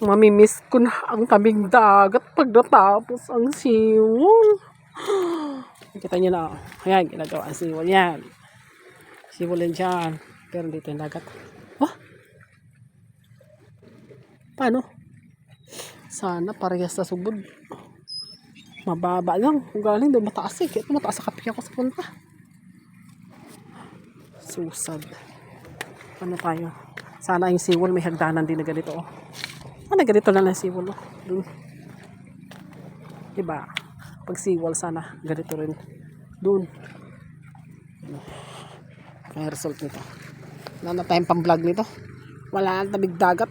Mamimiss ko na ang tabing dagat pag natapos ang siwol. Kita niyo na. Ayan, ginagawa ang siwol yan. Siwol yan dyan. Pero dito yung dagat. Oh! Paano? Sana parehas sa subod. Mababa lang. Kung galing doon mataas eh. Kaya mataas sa kapi ako sa punta. Susad. Ano tayo? Sana yung siwol may hagdanan din na ganito. Oh. Sana ganito na lang siwol. Oh. Dun. Diba? Pag siwol sana ganito rin. Doon. Ang result nito. Wala na tayong pang-vlog nito. Wala na tabig dagat.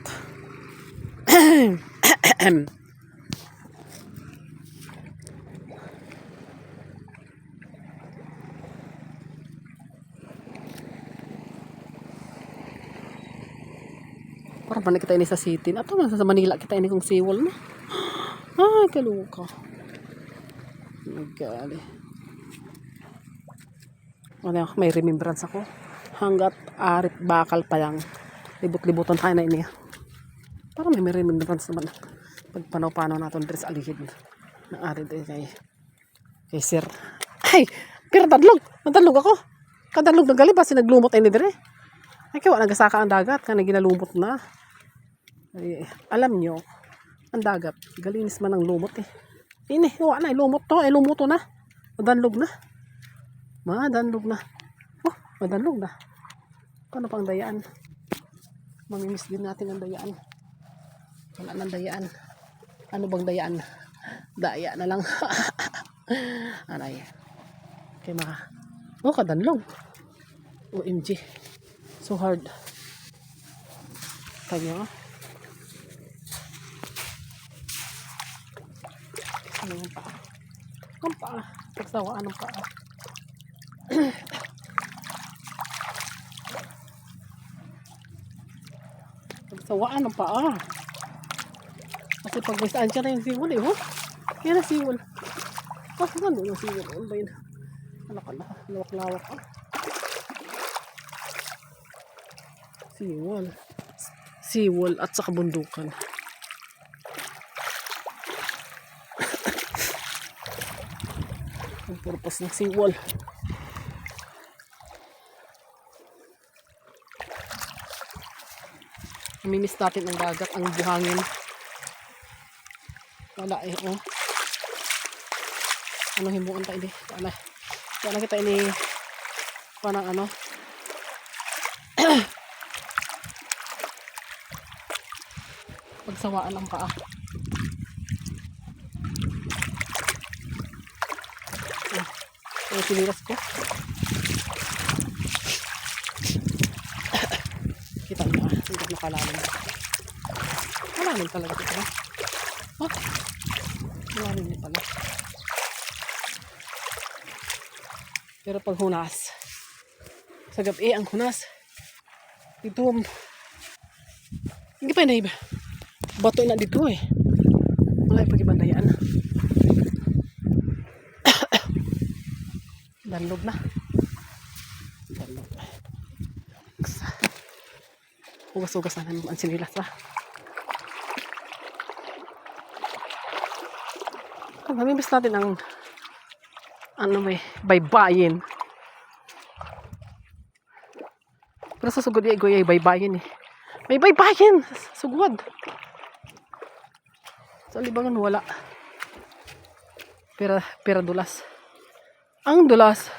Parang balik kita ini sa city. Ato man sa Manila kita ini kung siwol na. Ay, kaluka. Magali. Ano, may remembrance ako. Hanggat arit bakal pa lang. Libot-libutan tayo na ini. Parang may, may remembrance naman. Pag panaw-panaw natin dress alihid. Na arit eh kay, kay sir. Ay! Pero tadlog! Nadalog ako. Kadalog na gali ba sinaglumot ay ni dire? Ay kawa nagasaka ang dagat. Kana ginalumot na. Ay, alam nyo, ang dagat, galinis man ang lumot eh. Ini, wala na, lumot to, ay lumot to na. Madanlog na. Madanlog na. Oh, madanlog na. Paano pang dayaan? Mamimiss din natin ang dayaan. Wala nang dayaan. Ano bang dayaan? Daya na lang. Aray. Kay mga, oh, kadanlog. OMG. So hard. Kanya, Ano yung paa? Ang paa. Pagsawaan ng paa. Pagsawaan ng paa. Kasi pag may saan siya na yung siwol eh. Oh. Kaya na siwol. Oh, doon yung siwol? Ano ba yun? Ano ka na? Lawak-lawak ah. Siwol. Siwol at sa kabundukan. ang purpose ng seawall. Namimiss natin ang dagat, ang buhangin. Wala eh, oh. Ano himbukan tayo di? Wala. Wala kita ini parang ano. Pagsawaan ang paa. Yung sinilas ko. Kita mo ah, hindi nakalalim. Malalim talaga ito. Ha? Oh, malalim niya pala. Pero pag hunas, sa gabi ang hunas, dito, hindi pa na Bato na dito eh. Wala yung pag-ibandayaan. Danlog na. Danlog. Hugas-hugas na naman ang sinilas ha. Namimiss natin ang ano may baybayin. Pero sa sugod yung ay baybayin eh. May baybayin! Sugod! Sa libangan wala. Pera, pera dulas. Ang dulas.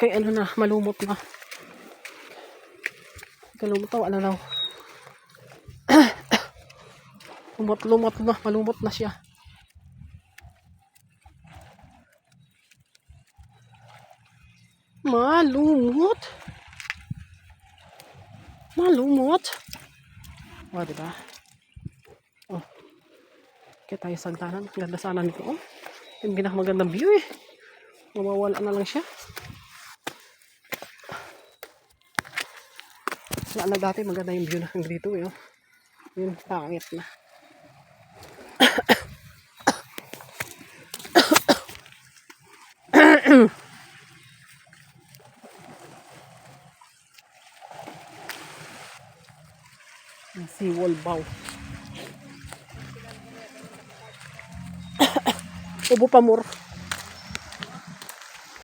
Kay ano na, malumot na. Kalumot na, ano na. Lumot-lumot na, malumot na siya. Malumot. Malumot. O, diba? Kaya tayo sagdanan. Ganda sana nito. Oh. Yung pinakamagandang view eh. Mawawala na lang siya. Wala na dati maganda yung view na hanggang dito eh. Oh. Yun, pangit na. Ang seawall bow. обупоморф.